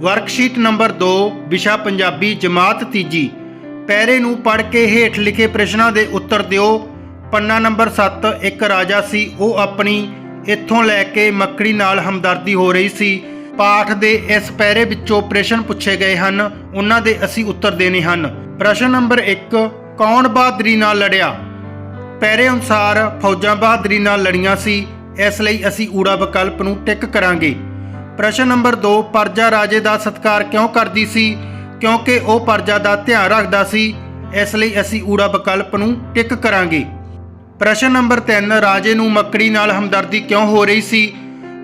Worksheet number 2 ਵਿਸ਼ਾ ਪੰਜਾਬੀ, ਜਮਾਤ ਤੀਜੀ। ਪੈਰੇ ਨੂੰ ਪੜ੍ਹ ਕੇ ਹੇਠ ਲਿਖੇ ਪ੍ਰਸ਼ਨਾਂ ਦੇ ਉੱਤਰ ਦਿਓ। ਪੰਨਾ ਨੰਬਰ 7 ਇੱਕ ਰਾਜਾ ਸੀ, ਉਹ ਆਪਣੀ ਇੱਥੋਂ ਲੈ ਕੇ ਮੱਕੜੀ ਨਾਲ ਹਮਦਰਦੀ ਹੋ ਰਹੀ ਸੀ। ਪਾਠ ਦੇ ਇਸ ਪੈਰੇ ਵਿੱਚੋਂ ਪ੍ਰਸ਼ਨ ਪੁੱਛੇ ਗਏ ਹਨ, ਉਹਨਾਂ ਦੇ ਅਸੀਂ ਉੱਤਰ ਦੇਣੇ ਹਨ। ਪ੍ਰਸ਼ਨ ਨੰਬਰ 1 ਕੌਣ ਬਹਾਦਰੀ ਨਾਲ ਲੜਿਆ? ਪੈਰੇ ਅਨੁਸਾਰ ਫੌਜਾਂ ਬਹਾਦਰੀ ਨਾਲ ਲੜੀਆਂ ਸੀ, ਇਸ ਲਈ ਅਸੀਂ ਊੜਾ ਵਿਕਲਪ ਨੂੰ ਟਿਕ ਕਰਾਂਗੇ। ਪ੍ਰਸ਼ਨ ਨੰਬਰ 2 ਪਰਜਾ ਰਾਜੇ ਦਾ ਸਤਿਕਾਰ ਕਿਉਂ ਕਰਦੀ ਸੀ? ਕਿਉਂਕਿ ਉਹ ਪਰਜਾ ਦਾ ਧਿਆਨ ਰੱਖਦਾ ਸੀ, ਇਸ ਲਈ ਅਸੀਂ ਊੜਾ ਵਿਕਲਪ ਨੂੰ ਟਿਕ ਕਰਾਂਗੇ। ਪ੍ਰਸ਼ਨ ਨੰਬਰ 3 ਰਾਜੇ ਨੂੰ ਮੱਕੜੀ ਨਾਲ ਹਮਦਰਦੀ ਕਿਉਂ ਹੋ ਰਹੀ ਸੀ?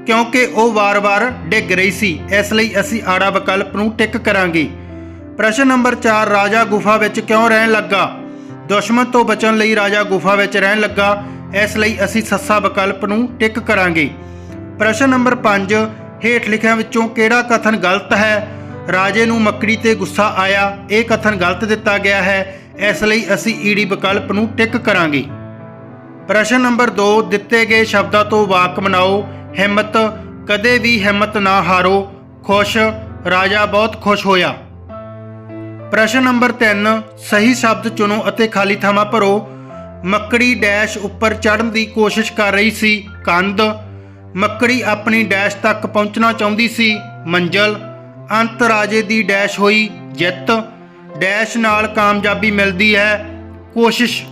ਕਿਉਂਕਿ ਉਹ ਵਾਰ-ਵਾਰ ਡਿੱਗ ਰਹੀ ਸੀ, ਇਸ ਲਈ ਅਸੀਂ ਆੜਾ ਵਿਕਲਪ ਨੂੰ ਟਿਕ ਕਰਾਂਗੇ। ਪ੍ਰਸ਼ਨ ਨੰਬਰ 4 ਰਾਜਾ ਗੁਫਾ ਵਿੱਚ ਕਿਉਂ ਰਹਿਣ ਲੱਗਾ? ਦੁਸ਼ਮਣ ਤੋਂ ਬਚਣ ਲਈ ਰਾਜਾ ਗੁਫਾ ਵਿੱਚ ਰਹਿਣ ਲੱਗਾ, ਇਸ ਲਈ ਅਸੀਂ ਸੱਸਾ ਵਿਕਲਪ ਨੂੰ ਟਿਕ ਕਰਾਂਗੇ। ਪ੍ਰਸ਼ਨ ਨੰਬਰ 5 ਹੇਠ ਲਿਖਿਆਂ ਵਿੱਚੋਂ ਕਿਹੜਾ ਕਥਨ ਗਲਤ ਹੈ? ਰਾਜੇ ਨੂੰ ਮੱਕੜੀ ਤੇ ਗੁੱਸਾ ਆਇਆ। ਇਹ ਕਥਨ ਗਲਤ ਦਿੱਤਾ ਗਿਆ ਹੈ। ਇਸ ਲਈ ਅਸੀਂ ਈੜੀ ਵਿਕਲਪ ਨੂੰ ਟਿਕ ਕਰਾਂਗੇ। ਪ੍ਰਸ਼ਨ ਨੰਬਰ 2 ਦਿੱਤੇ ਗਏ ਸ਼ਬਦਾਂ ਤੋਂ ਵਾਕ ਬਣਾਓ ਹਿੰਮਤ, ਕਦੇ ਵੀ ਹਿੰਮਤ ਨਾ ਹਾਰੋ। ਖੁਸ਼, ਰਾਜਾ ਬਹੁਤ ਖੁਸ਼ ਹੋਇਆ। ਪ੍ਰਸ਼ਨ ਨੰਬਰ 3 ਸਹੀ ਸ਼ਬਦ ਚੁਣੋ ਅਤੇ ਖਾਲੀ ਥਾਵਾਂ ਭਰੋ। ਮੱਕੜੀ ਡੈਸ਼ ਉੱਪਰ ਚੜ੍ਹਨ ਦੀ ਕੋਸ਼ਿਸ਼ ਕਰ ਰਹੀ ਸੀ। ਕੰਧ ਮੱਕੜੀ ਆਪਣੀ ਡੈਸ਼ ਤੱਕ ਪਹੁੰਚਣਾ ਚਾਹੁੰਦੀ ਸੀ। ਮੰਜ਼ਲ, ਅੰਤ ਰਾਜੇ ਦੀ ਡੈਸ਼ ਹੋਈ ਜਿੱਤ। ਡੈਸ਼ ਨਾਲ ਕਾਮਯਾਬੀ ਮਿਲਦੀ ਹੈ। ਕੋਸ਼ਿਸ਼।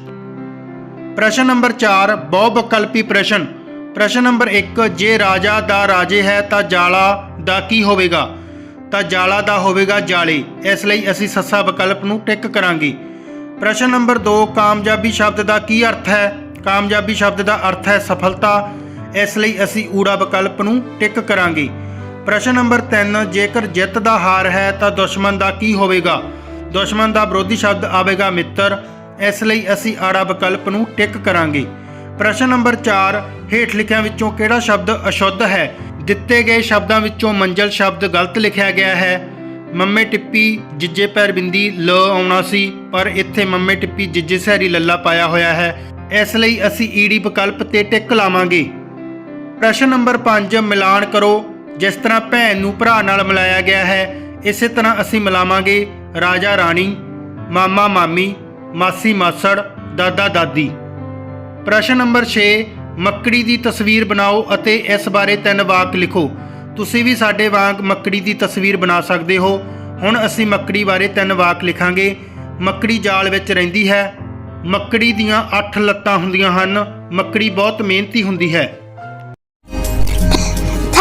ਪ੍ਰਸ਼ਨ ਨੰਬਰ 4 ਬਹੁ ਵਿਕਲਪੀ ਪ੍ਰਸ਼ਨ। ਪ੍ਰਸ਼ਨ ਨੰਬਰ 1 ਜੇ ਰਾਜਾ ਦਾ ਰਾਜੇ ਹੈ ਤਾਂ ਜਾਲਾ ਦਾ ਕੀ ਹੋਵੇਗਾ? ਤਾਂ ਜਾਲਾ ਦਾ ਹੋਵੇਗਾ ਜਾਲੇ। ਇਸ ਲਈ ਅਸੀਂ ਸੱਸਾ ਵਿਕਲਪ ਨੂੰ ਟਿਕ ਕਰਾਂਗੇ। ਪ੍ਰਸ਼ਨ ਨੰਬਰ 2 ਕਾਮਯਾਬੀ ਸ਼ਬਦ ਦਾ ਕੀ ਅਰਥ ਹੈ? ਕਾਮਯਾਬੀ ਸ਼ਬਦ ਦਾ ਅਰਥ ਹੈ ਸਫਲਤਾ। ਇਸ ਲਈ ਅਸੀਂ ਊੜਾ ਵਿਕਲਪ ਨੂੰ ਟਿਕ ਕਰਾਂਗੇ। ਪ੍ਰਸ਼ਨ ਨੰਬਰ 3 ਜੇਕਰ ਜਿੱਤ ਦਾ ਹਾਰ ਹੈ ਤਾਂ ਦੁਸ਼ਮਣ ਦਾ ਕੀ ਹੋਵੇਗਾ? ਦੁਸ਼ਮਣ ਦਾ ਵਿਰੋਧੀ ਸ਼ਬਦ ਆਵੇਗਾ ਮਿੱਤਰ। ਇਸ ਲਈ ਅਸੀਂ ਆੜਾ ਵਿਕਲਪ ਨੂੰ ਟਿਕ ਕਰਾਂਗੇ। ਪ੍ਰਸ਼ਨ ਨੰਬਰ 4 ਹੇਠ ਲਿਖਿਆਂ ਵਿੱਚੋਂ ਕਿਹੜਾ ਸ਼ਬਦ ਅਸ਼ੁੱਧ ਹੈ? ਦਿੱਤੇ ਗਏ ਸ਼ਬਦਾਂ ਵਿੱਚੋਂ ਮੰਜ਼ਲ ਸ਼ਬਦ ਗਲਤ ਲਿਖਿਆ ਗਿਆ ਹੈ। ਮੰਮੇ ਟਿੱਪੀ, ਜਿੱਜੇ ਪੈਰ ਬਿੰਦੀ, ਲ ਆਉਣਾ ਸੀ, ਪਰ ਇੱਥੇ ਮੰਮੇ ਟਿੱਪੀ, ਜਿੱਜੇ ਸਹਿਰੀ ਲੱਲਾ ਪਾਇਆ ਹੋਇਆ ਹੈ। ਇਸ ਲਈ ਅਸੀਂ ਈੜੀ ਵਿਕਲਪ ਤੇ ਟਿਕ ਲਾਵਾਂਗੇ। ਪ੍ਰਸ਼ਨ ਨੰਬਰ 5 ਮਿਲਾਨ ਕਰੋ, ਜਿਸ ਤਰ੍ਹਾਂ ਭੈਣ ਨੂੰ ਭਰਾ ਨਾਲ ਮਿਲਾਇਆ ਗਿਆ ਹੈ, ਇਸੇ ਤਰ੍ਹਾਂ ਅਸੀਂ ਮਿਲਾਵਾਂਗੇ ਰਾਜਾ ਰਾਣੀ, ਮਾਮਾ ਮਾਮੀ, ਮਾਸੀ ਮਾਸੜ, ਦਾਦਾ ਦਾਦੀ। ਪ੍ਰਸ਼ਨ ਨੰਬਰ 6 ਮੱਕੜੀ ਦੀ ਤਸਵੀਰ ਬਣਾਓ ਅਤੇ ਇਸ ਬਾਰੇ ਤਿੰਨ ਵਾਕ ਲਿਖੋ। ਤੁਸੀਂ ਵੀ ਸਾਡੇ ਵਾਂਗ ਮੱਕੜੀ ਦੀ ਤਸਵੀਰ ਬਣਾ ਸਕਦੇ ਹੋ। ਹੁਣ ਅਸੀਂ ਮੱਕੜੀ ਬਾਰੇ ਤਿੰਨ ਵਾਕ ਲਿਖਾਂਗੇ। ਮੱਕੜੀ ਜਾਲ ਵਿੱਚ ਰਹਿੰਦੀ ਹੈ। ਮੱਕੜੀ ਦੀਆਂ 8 ਲੱਤਾਂ ਹੁੰਦੀਆਂ ਹਨ। ਮੱਕੜੀ ਬਹੁਤ ਮਿਹਨਤੀ ਹੁੰਦੀ ਹੈ।